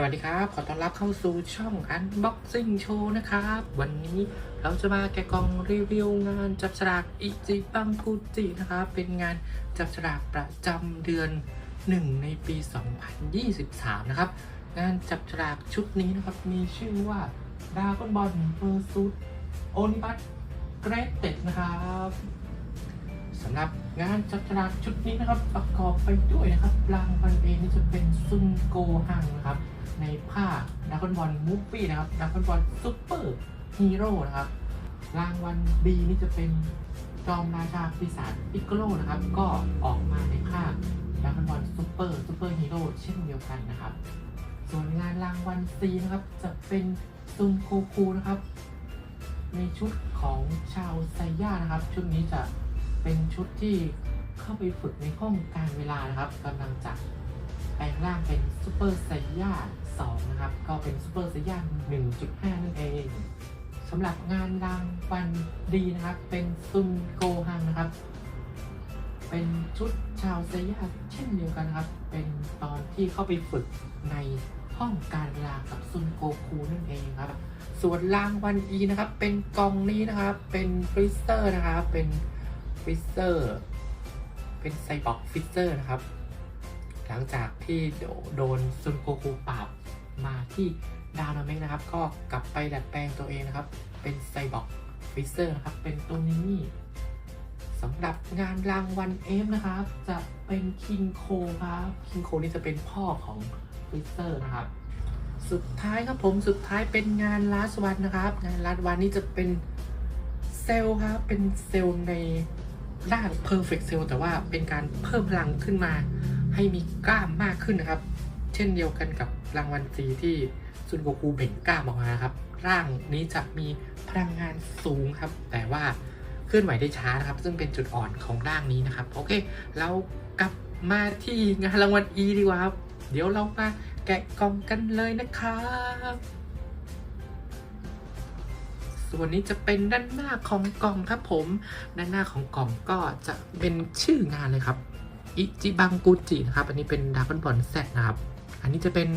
สวัสดีครับ ขอต้อนรับเข้าสู่ช่อง Unboxing Show นะครับ วันนี้เราจะมาแกะกล่องรีวิวงานจับฉลากอิจิบังกุจินะครับ เป็นงานจับฉลากประจำเดือน 1 ในปี 2023 นะครับ งานจับฉลากชุดนี้นะครับ มีชื่อว่าดา g อนบอลเ r อร์ซูดโอนิบัตเกรเต็ดนะครับสำหรับงานจับฉลากชุดนี้นะครับ ประกอบไปด้วยนะครับรางวัลเองนี่จะเป็นซุนโกฮังนะครับ ในภาคดักคอนบอลมูฟฟี่นะครับดักคอนบอลซูเปอร์ฮีโร่นะครับ รางวัล B นี่จะเป็นจอมราชาปีศาจปิกโกโลนะครับ ก็ออกมาในภาคดักคอนบอลซูเปอร์ซูเปอร์ฮีโร่เช่นเดียวกันนะครับ ส่วนงานรางวัล C นะครับ จะเป็นซุนโกคูนะครับ ในชุดของชาวไซย่านะครับ ชุดนี้จะเป็นชุดที่เข้าไปฝึกในห้องการเวลานะครับกำลังจะ แปลงร่างเป็นซูเปอร์ไซย่า2นะครับ ก็เป็นซูเปอร์ไซย่า1.5 นั่นเองสำหรับงานรางวัลดีนะครับ เป็นซุนโกฮังนะครับ เป็นชุดชาวไซย่าเช่นเดียวกันครับ เป็นตอนที่เข้าไปฝึกในห้องการลากับซุนโกคูนั่นเองครับ ส่วนรางวัล E นะครับ เป็นกองนี้นะครับ เป็นฟริสเตอร์นะครับ เป็นฟริสเตอร์ เป็นไซบอร์กฟริสเตอร์นะครับ หลังจากที่โดนซุนโกคูปราบมาที่ดาวนาเมกนะครับ ก็กลับไปดัดแปลงตัวเองนะครับ เป็นไซบอร์กฟิสเตอร์นะครับ เป็นตัวนี้สำหรับงานรางวัลเอฟนะครับ จะเป็นคิงโคครับคิงโคนี่จะเป็นพ่อของฟิสเตอร์นะครับ สุดท้ายครับผมสุดท้ายเป็นงานลาสวันนะครับ งานลาสวันนี้จะเป็นเซลล์ครับ เป็นเซลล์ในร่าง perfect cell แต่ว่าเป็นการเพิ่มพลังขึ้นมา ให้มีกล้ามมากขึ้นนะครับ เช่นเดียวกันกับรางวัลซีที่ซุนโกคูเบ่งกล้ามออกมาครับ ร่างนี้จะมีพลังงานสูงครับ แต่ว่าเคลื่อนไหวได้ช้านะครับ ซึ่งเป็นจุดอ่อนของร่างนี้นะครับ โอเค เรากลับมาที่งานรางวัล E ดีกว่าครับ เดี๋ยวเรามาแกะกล่องกันเลยนะครับ ส่วนนี้จะเป็นด้านหน้าของกล่องครับผม ด้านหน้าของกล่องก็จะเป็นชื่องานเลยครับ อิจิบังกุจินะครับ อันนี้เป็นด r a ก o n บอลแซนะครับ อันนี้จะเป็น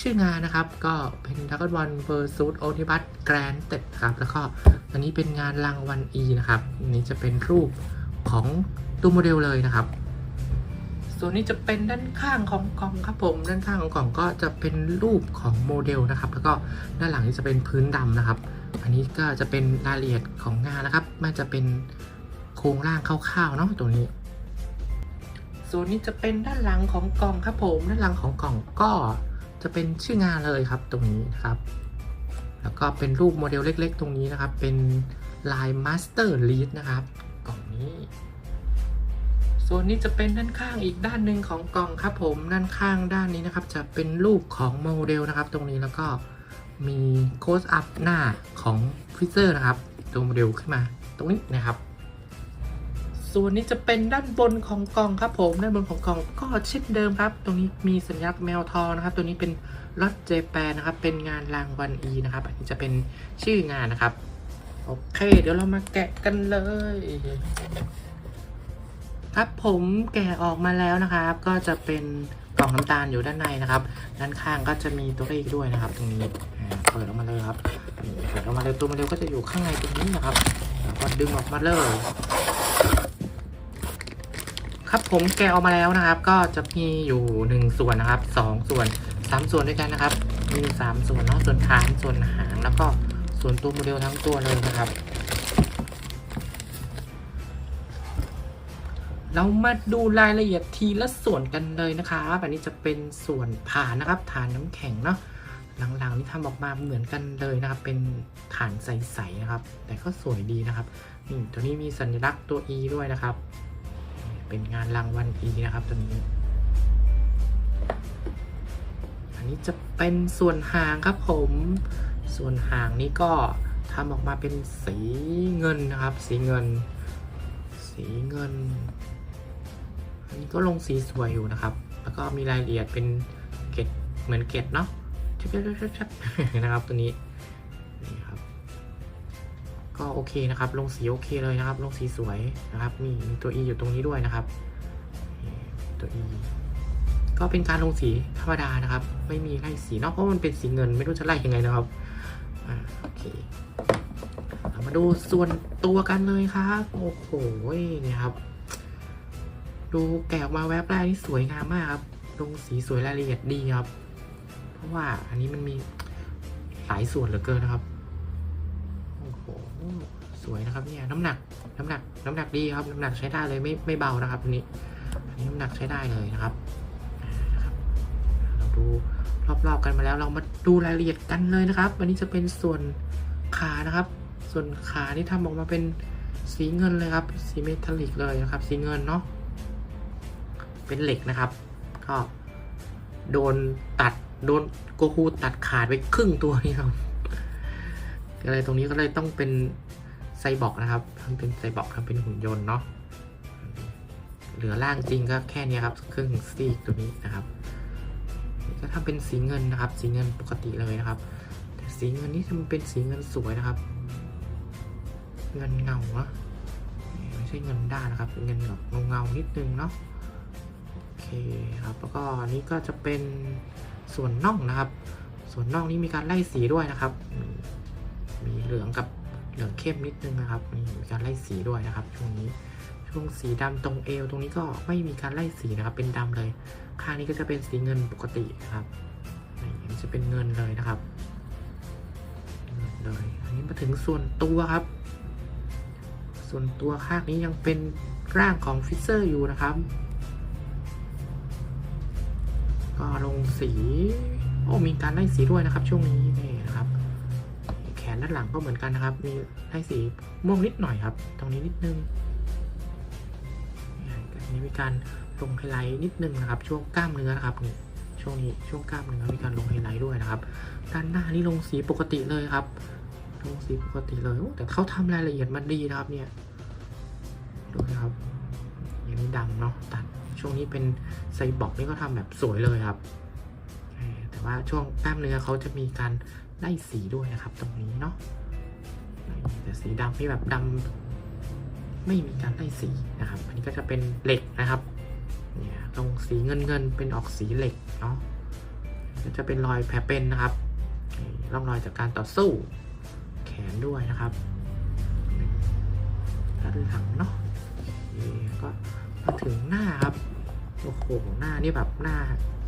ชื่องานนะครับ ก็เป็นด r a ก o n บอลเวอร์ซูดโอนิบัตแกรนเต็ดครับ แล้วก็อันนี้เป็นงานรางวัล E นะครับ อันนี้จะเป็นรูปของตัวโมเดลเลยนะครับ ส่วนนี้จะเป็นด้านข้างของกล่องครับผม ด้านข้างของกล่องก็จะเป็นรูปของโมเดลนะครับ แล้วก็ด้านหลังนี้จะเป็นพื้นดำนะครับ อันนี้ก็จะเป็นรายละเอียดของงานนะครับ มันจะเป็นโครงร่างคร่าวๆเนาะตัวนี้ ส่วนนี้จะเป็นด้านหลังของกล่องครับผม ด้านหลังของกล่องก็จะเป็นชื่องานเลยครับตรงนี้นะครับ แล้วก็เป็นรูปโมเดลเล็ก ๆ ตรงนี้นะครับ เป็นลาย Master Lead นะครับ กล่องนี้ ส่วนนี้จะเป็นด้านข้างอีกด้านหนึ่งของกล่องครับผม ด้านข้างด้านนี้นะครับ จะเป็นรูปของโมเดลนะครับ ตรงนี้แล้วก็มีโคสอัพหน้าของฟิเซอร์นะครับ ตัวโมเดลขึ้นมาตรงนี้นะครับ ส่วนนี้จะเป็นด้านบนของกล่องครับผมด้านบนของกล่องก็เช่นเดิมครับ ตรงนี้มีสัญลักษณ์แมวทองนะครับ ตัวนี้เป็นรถเจแปนนะครับ เป็นงานรางวัล E นะครับ อันนี้จะเป็นชื่องานนะครับ โอเค เดี๋ยวเรามาแกะกันเลย ครับผมแกะออกมาแล้วนะครับ ก็จะเป็นกล่องน้ำตาลอยู่ด้านในนะครับ ด้านข้างก็จะมีตัวเลขด้วยนะครับ ตรงนี้เปิดออกมาเลยครับเปิดออกมาเลยตัวโมเดลก็จะอยู่ข้างในตรงนี้นะครับก็ดึงออกมาเลย ครับผมแกะออกมาแล้วนะครับ ก็จะมีอยู่หนึ่งส่วนนะครับสองส่วนสามส่วนด้วยกันนะครับ มีสามส่วนเนาะส่วนฐานส่วนหางแล้วก็ส่วนตัวโมเดลทั้งตัวเลยนะครับ เรามาดูรายละเอียดทีละส่วนกันเลยนะครับอันนี้จะเป็นส่วนฐานนะครับฐานน้ำแข็งเนาะหลังๆนี่ทำออกมาเหมือนกันเลยนะครับ เป็นฐานใสๆนะครับ แต่ก็สวยดีนะครับนี่ตัวนี้มีสัญลักษณ์ตัว E ด้วยนะครับ เป็นงานรางวัล E นะครับตัวนี้ อันนี้จะเป็นส่วนหางครับผม ส่วนหางนี้ก็ทำออกมาเป็นสีเงินนะครับ สีเงิน สีเงิน อันนี้ก็ลงสีสวยอยู่นะครับ แล้วก็มีรายละเอียดเป็นเกล็ดเหมือนเกล็ดเนาะชับๆๆๆนะครับตัวนี้ ก็โอเคนะครับ ลงสีโอเคเลยนะครับ ลงสีสวยนะครับมีมีตัว E อยู่ตรงนี้ด้วยนะครับ ตัว E ก็เป็นการลงสีธรรมดานะครับ ไม่มีไล่สีเนอกเพราะมันเป็นสีเงิน ไม่รู้จะไล่ยังไงนะครับอโอเคมาดูส่วนตัวกันเลยครับ โอ้โหเนี่ยครับ ดูแกะออกมาแวบแรกนี่สวยงามมากครับ ลงสีสวยรายละเอียดดีครับ เพราะว่าอันนี้มันมีหลายส่วนเหลือเกินนะครับ สวยนะครับเนี่ยน้ำหนักน้ำหนักน้ำหนักดีครับน้ำหนักใช้ได้เลยไม่ไม่เบานะครับอันนี้นนี้น้ำหนักใช้ได้เลยนะครับเราดูรอบๆกันมาแล้วเรามาดูรายละเอียดกันเลยนะครับอันนี้จะเป็นส่วนขานะครับ ส่วนขานี่ทำออกมาเป็นสีเงินเลยครับสีเมทัลลิกเลยนะครับ สีเงินเนาะเป็นเหล็กนะครับ ก็โดนตัดโดนโกคูตัดขาดไปครึ่งตัวนี่ครับ อะไรตรงนี้ก็เลยต้องเป็นไซบอร์กนะครับทำเป็นไซบอร์กทำเป็นหุ่นยนต์เนาะเหลือล่างจริงก็แค่นี้ครับครึ่งซีกตัวนี้นะครับก็ทำเป็นสีเงินนะครับ สีเงินปกติเลยนะครับ แต่สีเงินนี่มันเป็นสีเงินสวยนะครับ เงินเงาเนาะไม่ใช่เงินด้านนะครับเป็นเงินแบบเงาๆนิดนึงเนาะโอเคครับแล้วก็อันนี้ก็จะเป็นส่วนน่องนะครับ ส่วนน่องนี้มีการไล่สีด้วยนะครับ มีเหลืองกับเหลืองเข้มนิดนึงนะครับมีมีการไล่สีด้วยนะครับช่วงนี้ช่วงสีดำตรงเอวตรงนี้ก็ไม่มีการไล่สีนะครับ เป็นดำเลย ข้างนี้ก็จะเป็นสีเงินปกตินะครับนี่จะเป็นเงินเลยนะครับเงินเลยอันนี้มาถึงส่วนตัวครับ ส่วนตัวข้างนี้ยังเป็นร่างของฟิเซอร์อยู่นะครับ ก็ลงสีโอ้มีการไล่สีด้วยนะครับ ช่วงนี้ นด้านหลังก็เหมือนกันนะครับ มีไล่สีม่วงนิดหน่อยครับ ตรงนี้นิดนึงนี่มีการลงไฮไลท์นิดนึงนะครับ ช่วงกล้ามเนื้อนะครับนี่ช่วงนี้ช่วงกล้ามเนื้อมีการลงไฮไลท์ด้วยนะครับ ด้านหน้านี่ลงสีปกติเลยครับ ลงสีปกติเลยโอ้แต่เขาทำรายละเอียดมันดีนะครับ เนี่ยดูนะครับอย่างนี้ดำเนาะตัดช่วงนี้เป็นไซบอร์กนี่ก็ทำแบบสวยเลยครับแต่ว่าช่วงกล้ามเนื้อเขาจะมีการ ไล่สีด้วยนะครับ ตรงนี้เนาะแต่สีดำที่แบบดำไม่มีการไล่สีนะครับ อันนี้ก็จะเป็นเหล็กนะครับเนี่ยตรงสีเงินเงินเป็นออกสีเหล็กเนาะก็จะเป็นรอยแผลเป็นนะครับร่องรอยจากการต่อสู้แขนด้วยนะครับด้านหลังเนาะก็มาถึงหน้าครับโอ้โหหน้านี่แบบหน้า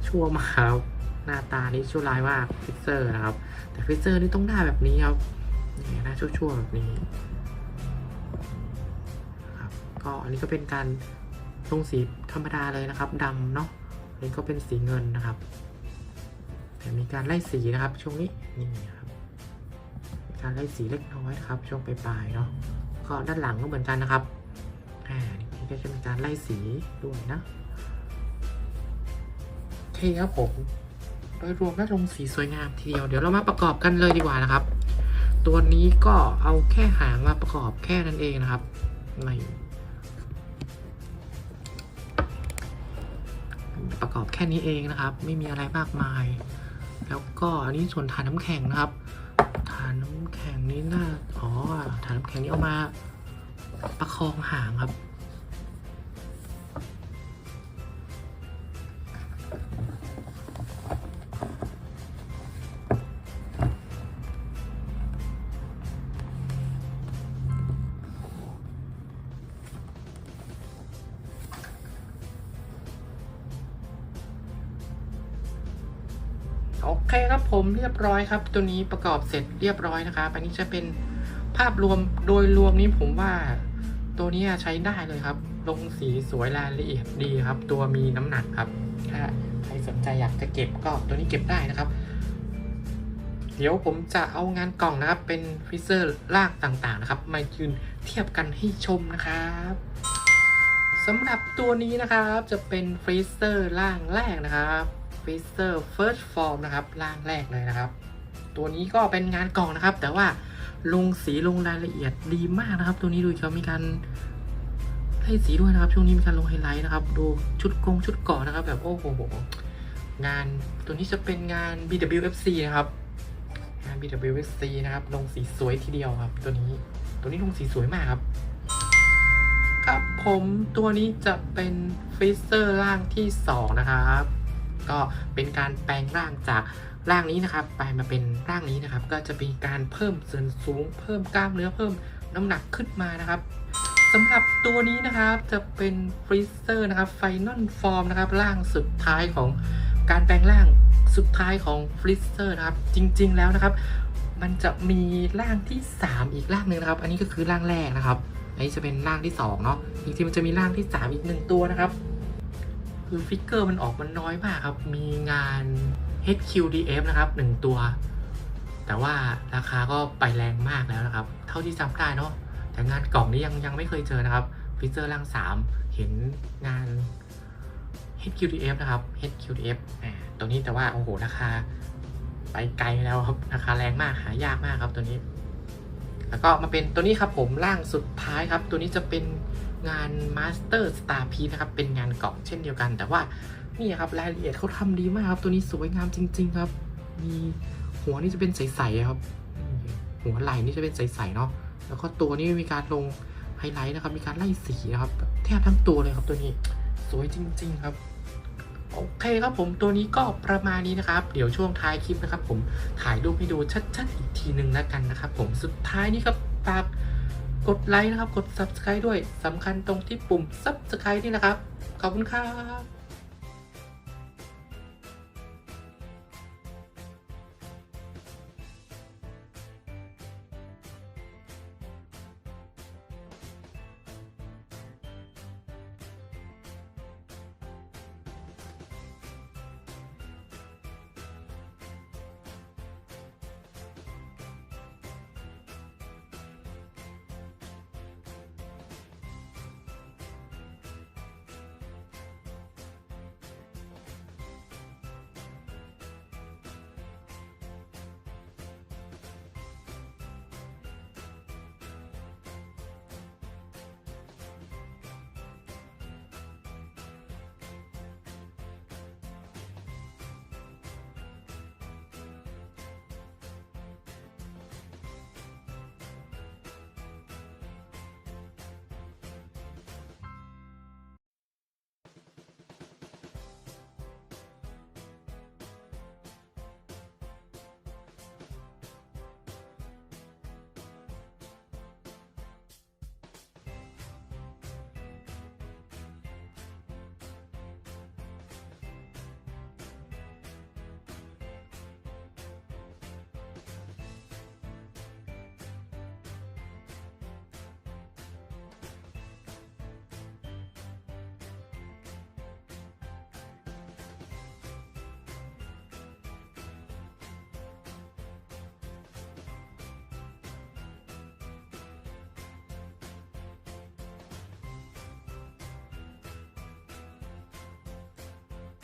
ชั่วมากครับ หน้าตานี่ชั่วร้ายมากฟิเซอร์นะครับ แต่ฟิเซอร์นี่ต้องหน้าแบบนี้ครับนี่หน้าชั่วๆแบบนี้ครับก็อันนี้ก็เป็นการลงสีธรรมดาเลยนะครับดำเนาะอันนี้ก็เป็นสีเงินนะครับ แต่มีการไล่สีนะครับ ช่วงนี้นี่ครับการไล่สีเล็กน้อยครับ ช่วงปลายๆเนาะก็ด้านหลังก็เหมือนกันนะครับอ่านี่ก็จะมีการไล่สีด้วยนะโอเคครับผม โดยรวมแล้วลงสีสวยงามทีเดียว เดี๋ยวเรามาประกอบกันเลยดีกว่านะครับ ตัวนี้ก็เอาแค่หางมาประกอบแค่นั้นเองนะครับไม่ประกอบแค่นี้เองนะครับ ไม่มีอะไรมากมาย แล้วก็อันนี้ส่วนฐานน้ำแข็งนะครับ ฐานน้ำแข็งนี้น่าอ๋อฐานน้ำแข็งนี้เอามาประคองหางครับ ร้อยครับ ตัวนี้ประกอบเสร็จเรียบร้อยนะครับอันนี้จะเป็นภาพรวมโดยรวมนี้ผมว่า ตัวนี้ใช้ได้เลยครับ ลงสีสวยรายละเอียดดีครับ ตัวมีน้ำหนักครับ ถ้าใครสนใจอยากจะเก็บก็ตัวนี้เก็บได้นะครับ เดี๋ยวผมจะเอางานกล่องนะครับ เป็นฟิเซอร์ลากต่างๆนะครับ มายืนเทียบกันให้ชมนะครับสำหรับตัวนี้นะครับจะเป็นฟรีเซอร์ล่างแรกนะครับ ฟรีเซอร์ first form นะครับล่างแรกเลยนะครับ ตัวนี้ก็เป็นงานกล่องนะครับ แต่ว่าลงสีลงรายละเอียดดีมากนะครับ ตัวนี้ดูเขามีการให้สีด้วยนะครับ ช่วงนี้มีการลงไฮไลท์นะครับ ดูชุดกงชุดเกาะนะครับ แบบโอ้โหงานตัวนี้จะเป็นงาน BWFC นะครับงาน BWFC นะครับ ลงสีสวยทีเดียวครับ ตัวนี้ตัวนี้ลงสีสวยมากครับ ครับผมตัวนี้จะเป็นฟรีเซอร์ล่างที่ 2 นะครับ ก็เป็นการแปลงร่างจากร่างนี้นะครับ ไปมาเป็นร่างนี้นะครับ ก็จะเป็นการเพิ่มส่วนสูง เพิ่มกล้ามเนื้อเพิ่มน้ำหนักขึ้นมานะครับสำหรับตัวนี้นะครับจะเป็นฟรีเซอร์นะครับไฟนอลฟอร์มนะครับร่างสุดท้ายของการแปลงร่างสุดท้ายของฟรีเซอร์นะครับ จริง ๆ แล้วนะครับ มันจะมีร่างที่ 3 อีกร่างหนึ่งนะครับ อันนี้ก็คือร่างแรกนะครับอันนี้จะเป็นร่างที่2เนาะจริงๆมันจะมีร่างที่ 3 อีกหนึ่งตัวนะครับ คือฟิกเกอร์มันออกมันน้อยมากครับ มีงาน HQDF นะครับหนึ่งตัว แต่ว่าราคาก็ไปแรงมากแล้วนะครับ เท่าที่จำได้เนาะแต่งานกล่องนี้ยังยังไม่เคยเจอนะครับฟิกเกอร์ร่าง3เห็นงาน HQDF นะครับ HQDF อ่าตัวนี้แต่ว่าโอ้โหราคาไปไกลแล้วครับราคาแรงมากหายากมากครับตัวนี้ แล้วก็มาเป็นตัวนี้ครับผมร่างสุดท้ายครับ ตัวนี้จะเป็น งาน Master Star Piece นะครับ เป็นงานกล่องเช่นเดียวกัน แต่ว่านี่ครับรายละเอียดเขาทำดีมากครับ ตัวนี้สวยงามจริง ๆ ครับ มีหัวนี่จะเป็นใสๆครับ หัวไหล่นี่จะเป็นใสๆเนาะ แล้วก็ตัวนี้มีการลงไฮไลท์นะครับ มีการไล่สีนะครับแทบทั้งตัวเลยครับตัวนี้สวยจริง ๆ ครับโอเคครับผมตัวนี้ก็ประมาณนี้นะครับ เดี๋ยวช่วงท้ายคลิปนะครับ ผมถ่ายรูปให้ดูชัดๆอีกทีหนึ่งแล้วกันนะครับ ผมสุดท้ายนี้ครับฝาก กดไลค์นะครับ กด subscribe ด้วยสำคัญตรงที่ปุ่ม subscribe นี่นะครับ ขอบคุณครับ